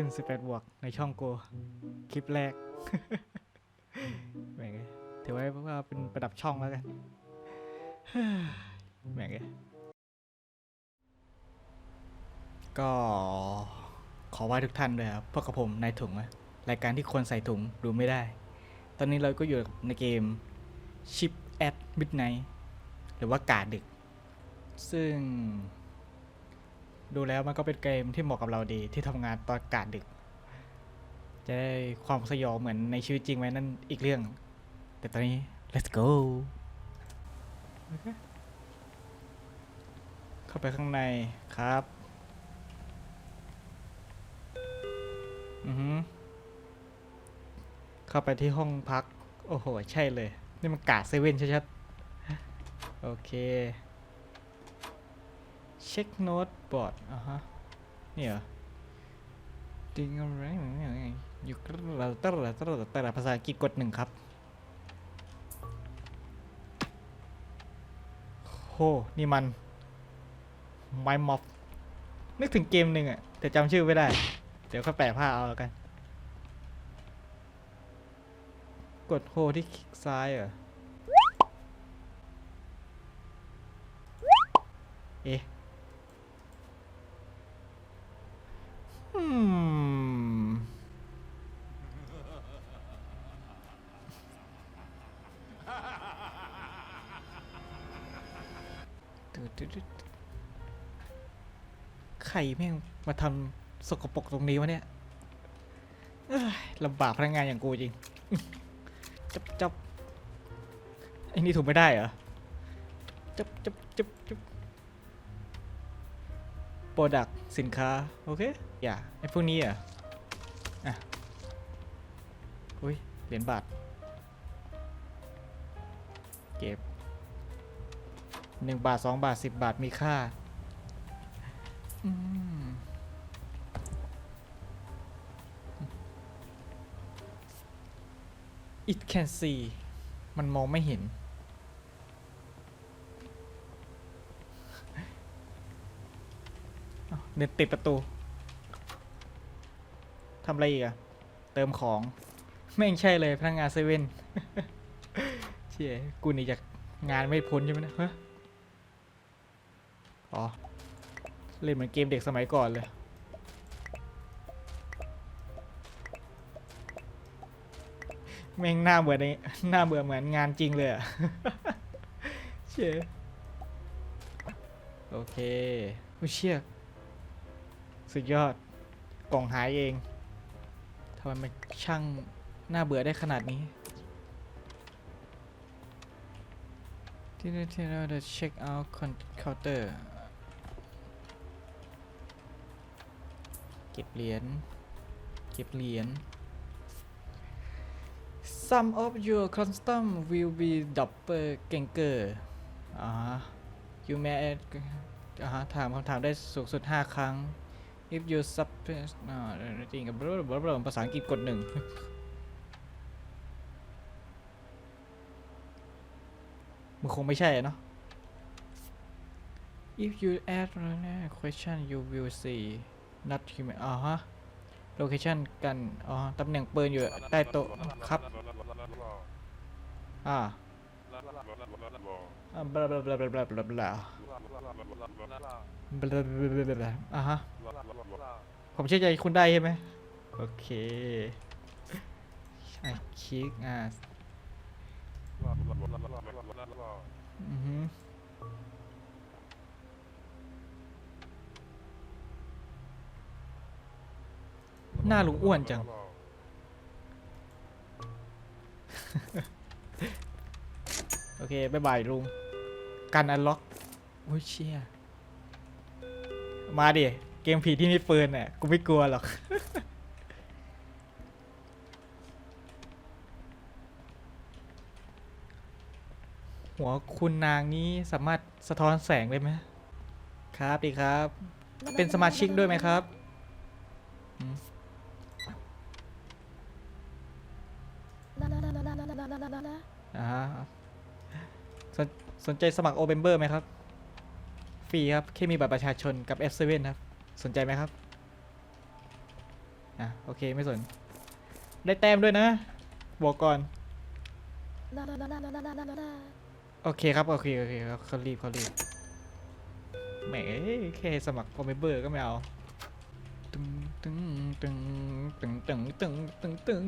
ขึ้น 18 บวก ในช่องโก คลิปแรกแหม่งเอ้ยถือไว้ว่าเป็นประดับช่องแล้วกันแหม่งก็ขอไหว้ทุกท่านด้วยครับพวกกับผมนายถุงรายการที่คนใส่ถุงดูไม่ได้ ตอนนี้เราก็อยู่ในเกม Ship at Midnight หรือว่ากาดดึก ซึ่ง ดูแล้วมันก็เป็นเกมที่เหมาะกับเราดีที่ทำงานตอนกาดดึก จะได้ความสยองเหมือนในชีวิตจริงไหมนั่นอีกเรื่อง แต่ตอนนี้ let's go เคเข้าไปข้างในครับ อือฮึเข้าไปที่ห้องพัก โอ้โห ใช่เลย นี่มันกาดเซเว่นชัดๆโอเค เช็คโน้ตบอร์ดอะฮะนี่เหรอดิงอะไรอยู่กระเราตระตระตระภาษาอังกฤษกดหนึ่งครับโหนี่มันไมม็อบนึกถึงเกมหนึ่งอะแต่จำชื่อไม่ได้ เดี๋ยวค่อยแปะผ้าเอาแล้วกัน กดโฮที่คลิกซ้ายเหรอ เอ๊ะ อืม ตึ๊ดตึ๊ดตึ๊ด ใครแม่งมาทำสกปรกตรงนี้วะเนี่ยเอ้ยลำบากพนักงานอย่างกูจริง จับจับไอ้นี่ถูกไม่ได้เหรอ จับจับจับจับโปรดักสินค้า โอเค อย่าไอ้พวกนี้อะ อะ อุ้ย เหรียญบาท เก็บ หนึ่งบาทสองบาทสิบบาทมีค่าอืม it can see มันมองไม่เห็น เดินติดประตู ทำอะไรอีกอะเติมของ ไม่งใช่เลยพนักงานเซเว่นเชี่ยกูหนี่จากงานไม่พ้นใช่ไหมนะฮะ อ๋อ เล่นเหมือนเกมเด็กสมัยก่อนเลย แม่งหน้าเบื่อในหน้าเบื่อเหมือนงานจริงเลยอะเชี่ยโอเคผู้เชี่ยสุดยอด กล่องหายเองทำไมมันช่างน่าเบื่อได้ขนาดนี้ที่นี่ที่เราจะเช็คเอาท์เคาน์เตอร์ เก็บเหรียญ เก็บเหรียญ Some of your custom will be doppelganger อ่า you may add อ่าถามคำถามได้สูงสุด 5 ครั้ง if you suppress อ่าจริงกับบลบลภาษาอังกฤษกดหนึ่งมันคงไม่ใช่เนาะ if you add question you will see not human อ่าฮะ location กัน อ๋อ ตำแหน่งปืนอยู่ใต้โต๊ะครับ อ่าอ่าบลาบลาบลาบลาบลาบลาบลาบลาบลาบลาอ่าฮะ ผมเชื่อใจคุณได้ใช่ไหมโอเคใช่คลิกอ่าอือฮึ หน้าลุงอ้วนจัง โอเคบายบายลุง กันอันล็อก โอ้ยเชี่ย มาดิ เกมผีที่มีปืนเนี่ยกูไม่กลัวหรอก หัวคุณนางนี้สามารถสะท้อนแสงได้ไหมครับดีครับ เป็นสมาชิกด้วยไหมครับมอ่าฮะ สนสนใจสมัครโอเบมเบอร์ไหมครับ ฟรีครับแค่มีบัตรประชาชนกับ F7 ครับ สนใจไหมครับอะโอเคไม่สน ได้แต้มด้วยนะ บอกก่อน โอเคครับ โอเค โอเคครับเขารีบเขารีบแหมแค่สมัครคอมเมเบอร์ก็ไม่เอาตึงตึงตึงตึงตึงตึงตึงตึง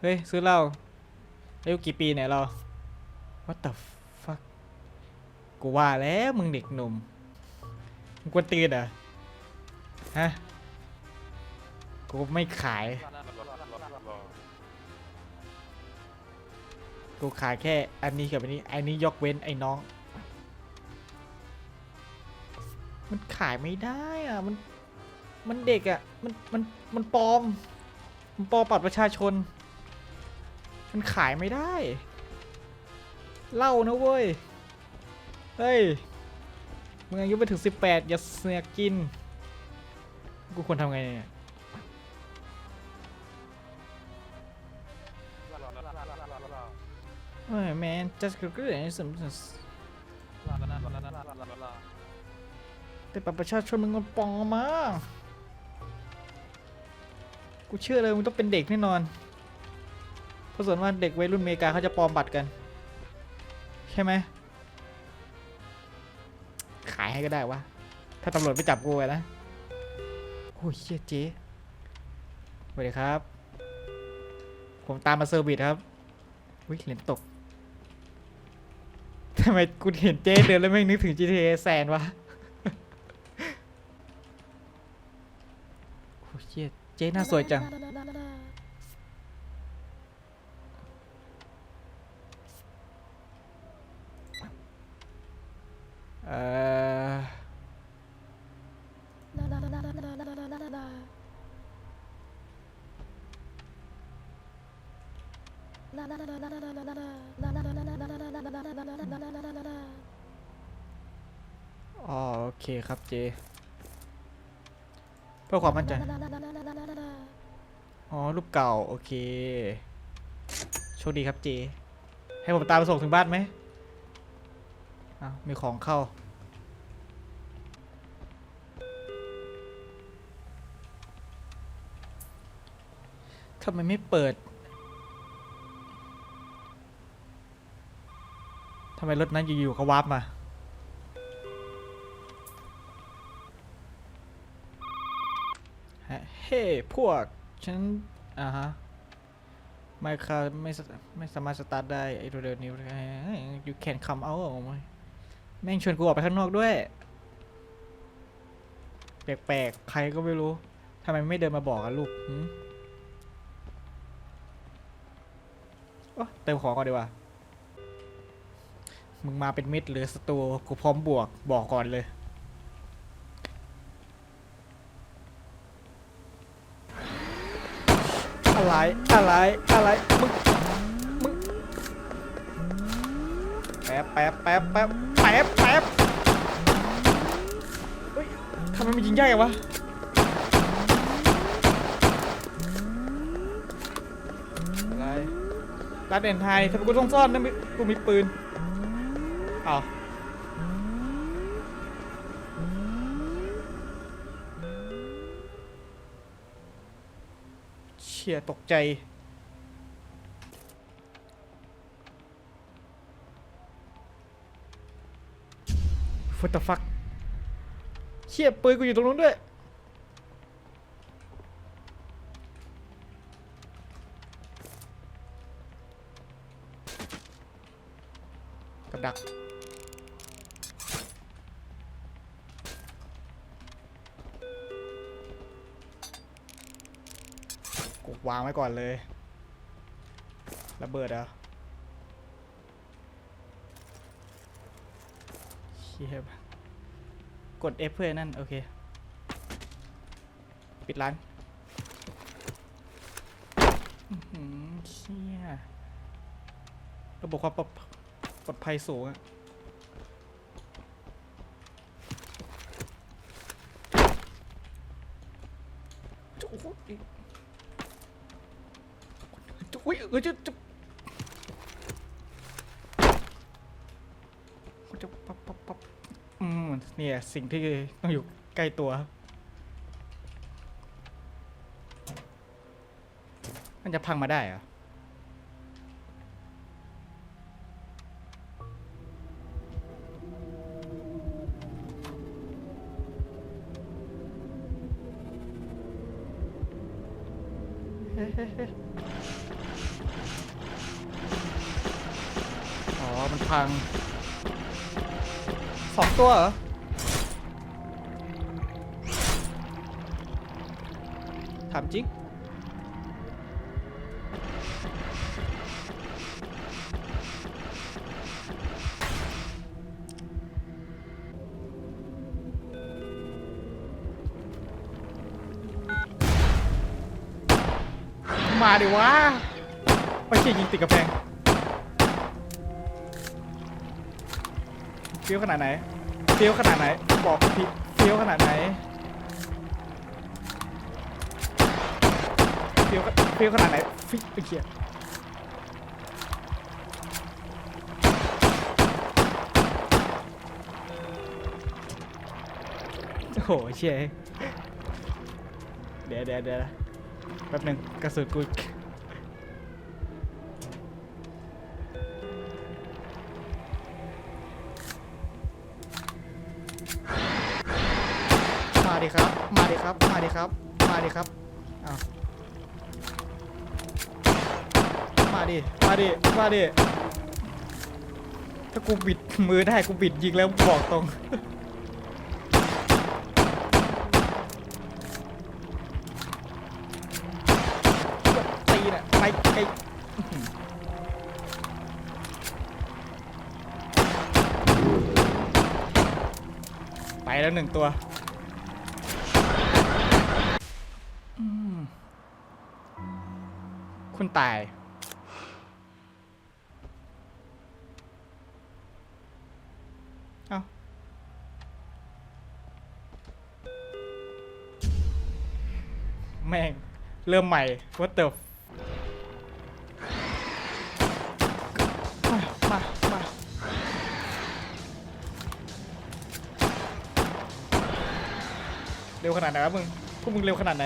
เฮ้ย ซื้อเหล้าอายุกี่ปีเนี่ยเรา What the fuck กูว่าแล้วมึงเด็กหนุ่ม มึงกวนตีนเหรอ ฮะ กูไม่ขาย กูขายแค่อันนี้กับอันนี้ อันนี้ยกเว้นไอ้น้อง มันขายไม่ได้อะ มัน มันเด็กอะ มัน มัน มันปลอม มันปลอมบัตรประชาชน มันขายไม่ได้เล่านะเว้ย เฮ้ยมึงอายุไปถึง 18 อย่าเสือกกิน กูควรทำไงเนี่ยเฮ้ย man just go good and some แต่บัตรประชาชนมึงมันปลอมมา กูเชื่อเลยมึงต้องเป็นเด็กแน่นอน เพราะส่วนว่าเด็กวัยรุ่นอเมริกาเขาจะปลอมบัตรกัน ใช่ไหม ขายให้ก็ได้วะ ถ้าตำรวจไม่จับกูอะนะ โอ้ยเชี่ยเจ๊สวัสดีครับ ผมตามมาเซอร์วิสครับวิเหรียญตกทำไมกูเห็นเจ๊เดินแล้วไม่นึกถึง GTA แซนวะโอ้ยเชี่ยเจ๊หน้าสวยจัง เอ่อ อ๋อโอ เคครับเจ เพื่อความมั่นใจ อ๋อ รูปเก่า โอเค โชคดีครับเจ ให้ผมตามไปส่งถึงบ้านไหมอ้าวมีของเข้า ทำไมไม่เปิด ทำไมรถนั้นอยู่ๆเขาวาร์ปมา ฮะเฮ้ พวก ฉัน อ่าฮะไม่ค่ะไม่สไม่สามารถสตาร์ทได้ ไอ้เร็วๆนี้อยู่แขนคำเอาออกมาแม่งชวนกูออกไปข้างนอกด้วย แปลกๆ ใครก็ไม่รู้ทำไมไม่เดินมาบอกกันลูกหืมโอ๊ะเติมของก่อนดีกว่า มึงมาเป็นมิตรหรือศัตรูกูพร้อมบวกบอกก่อนเลย อะไรอะไรอะไรมึงมึงแป๊บแป๊บแป๊บแป๊บแป๊บแป๊บเฮ้ยทำไมมันยิงยากวะอะไรร้านเด่นไทยทำไมกูต้องซ่อนนะมิกูมีปืนอ้าว ชี่ยตกใจ What the fuck เชี่ยปืนกูอยู่ตรงนู้นด้วย กับดัก วางไว้ก่อนเลย ระเบิดเอะเชี่ยกด F เพื่อนั่น โอเค ปิดร้านเชี่ยระบบความปลอดปลอดภัยสูงอะ เออจะจะจะปั๊บปั๊บปับอืมเนี่ยสิ่งที่ต้องอยู่ใกล้ตัวมันจะพังมาได้เหรอ พังสองตัวเหรอถามจริงมาดิวะไปเชี่ยยิงติดกระแพง ฟี้ยวขนาดไหนเฟี้ยวขนาดไหน บอกพี่เฟี้ยวขนาดไหนเฟี้ยวเฟี้ยวขนาดไหนฟิไอ้เหี้ยโอ้โหเชยเดี๋ยวเดี๋ยวเดี๋ยวแป๊บหนึงกระสุนกู ดิครับ มาดิครับ มาดิครับอ้าวมาดิ มาดิ มาดิ ถ้ากูบิดมือได้กูบิดยิงแล้วบอกตรง ตีน่ะไปไกลไปแล้วหนึ่งตัว คุณตาย เอ้า แม่ง เริ่มใหม่ what the f- มามา มา เร็วขนาดไหนวะมึง พวกมึงเร็วขนาดไหน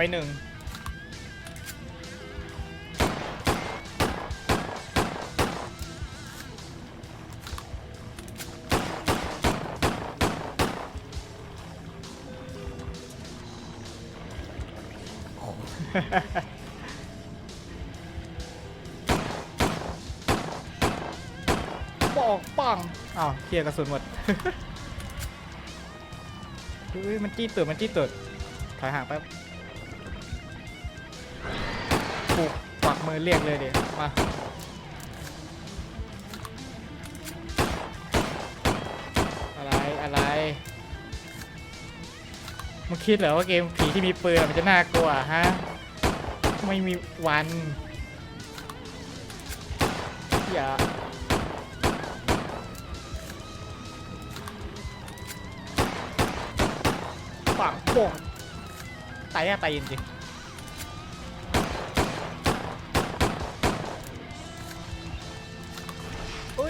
ไปหนึ่งปอกปังอ้าวเคลียร์กระสุนหมดเฮ้ยมันจี้ตุดมันจี้ตุดถอยห่างแป๊บ ปลุกปักมือเรียกเลยเดี๋ยวมาอะไรอะไรมึงคิดเหรอว่าเกมผีที่มีปืนมันจะน่ากลัวฮะไม่มีวันอย่าปังป่งตายแน่ตายจริงๆ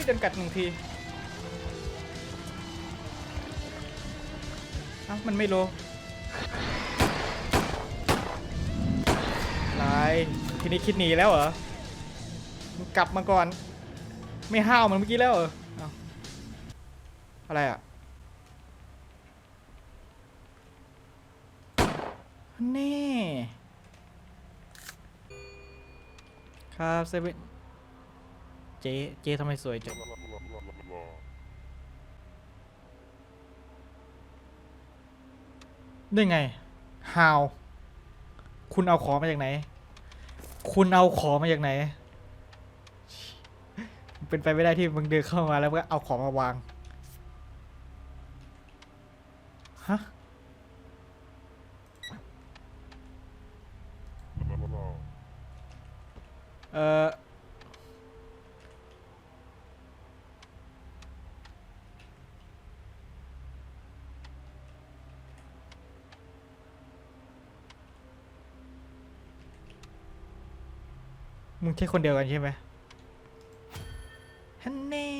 โอ้ยโดนกัดหนึ่งทีเอ้ามันไม่โลอะไรทีนี้คิดหนีแล้วเหรอ กลับมาก่อน ไม่ห้าวเหมือนเมื่อกี้แล้วเหรอเอาอะไรอะแน่ครับเซเว่น เจ๊เจ๊ทำไมสวยจังได้ไง how คุณเอาของมาจากไหน คุณเอาของมาจากไหน เป็นไปไม่ได้ที่มึงเดินเข้ามาแล้วก็เอาของมาวาง ฮะ เอ่อ มึงใช่คนเดียวกันใช่ไหมฮันนี่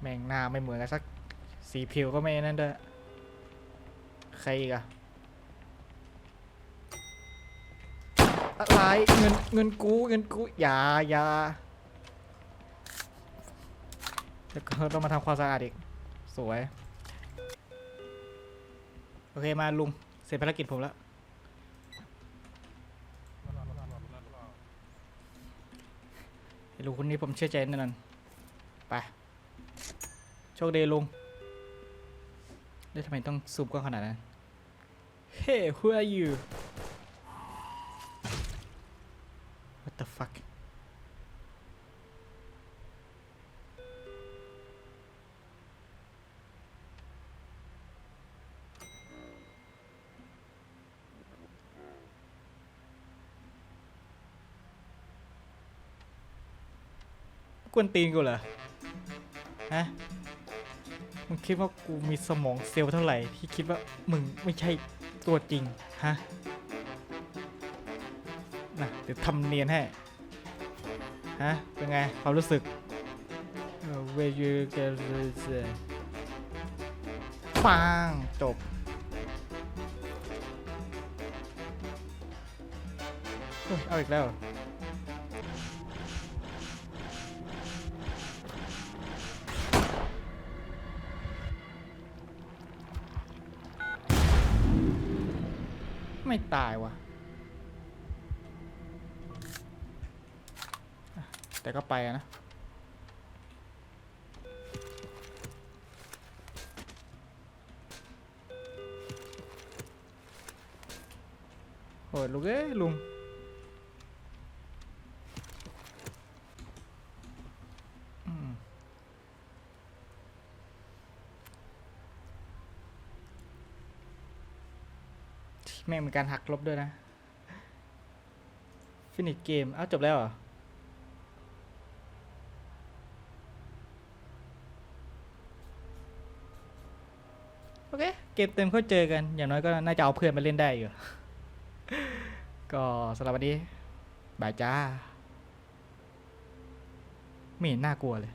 แม่งหน้าไม่เหมือนกันสักสีผิวก็ไม่นั่นด้วยใครอีกอะอะไรเงินเงินกูเงินกูอย่าอย่า แล้วก็ต้องมาทำความสะอาดอีก สวย โอเคมาลุง เสร็จภารกิจผมแล้ว ลุงคนนี้ผมเชื่อใจแน่นอนไป โชคดีลุงแล้วทำไมต้องซูมกล้องขนาดนั้น Hey who are you What the fuck ก วนตีนกูเหรอ ฮะ มึงคิดว่ากูมีสมองเซลล์เท่าไหร่ที่คิดว่ามึงไม่ใช่ตัวจริง ฮะนะเดี๋ยวทำเนียนให้ ฮะ เป็นไง ความรู้สึกเออ where you get this ปังจบเฮ้ยเอาอีกแล้ว ไม่ตายว่ะแต่ก็ไปนะโอ้ยลุงเอ้ยลุง แม่งมีการหักลบด้วยนะฟินิชเกมเอ้าจบแล้วเหรอโอเค เกมเต็มเขาเจอกัน อย่างน้อยก็น่าจะเอาเพื่อนมาเล่นได้อยู่ ก็สำหรับวันนี้ บายจ้า ไม่เห็นน่ากลัวเลย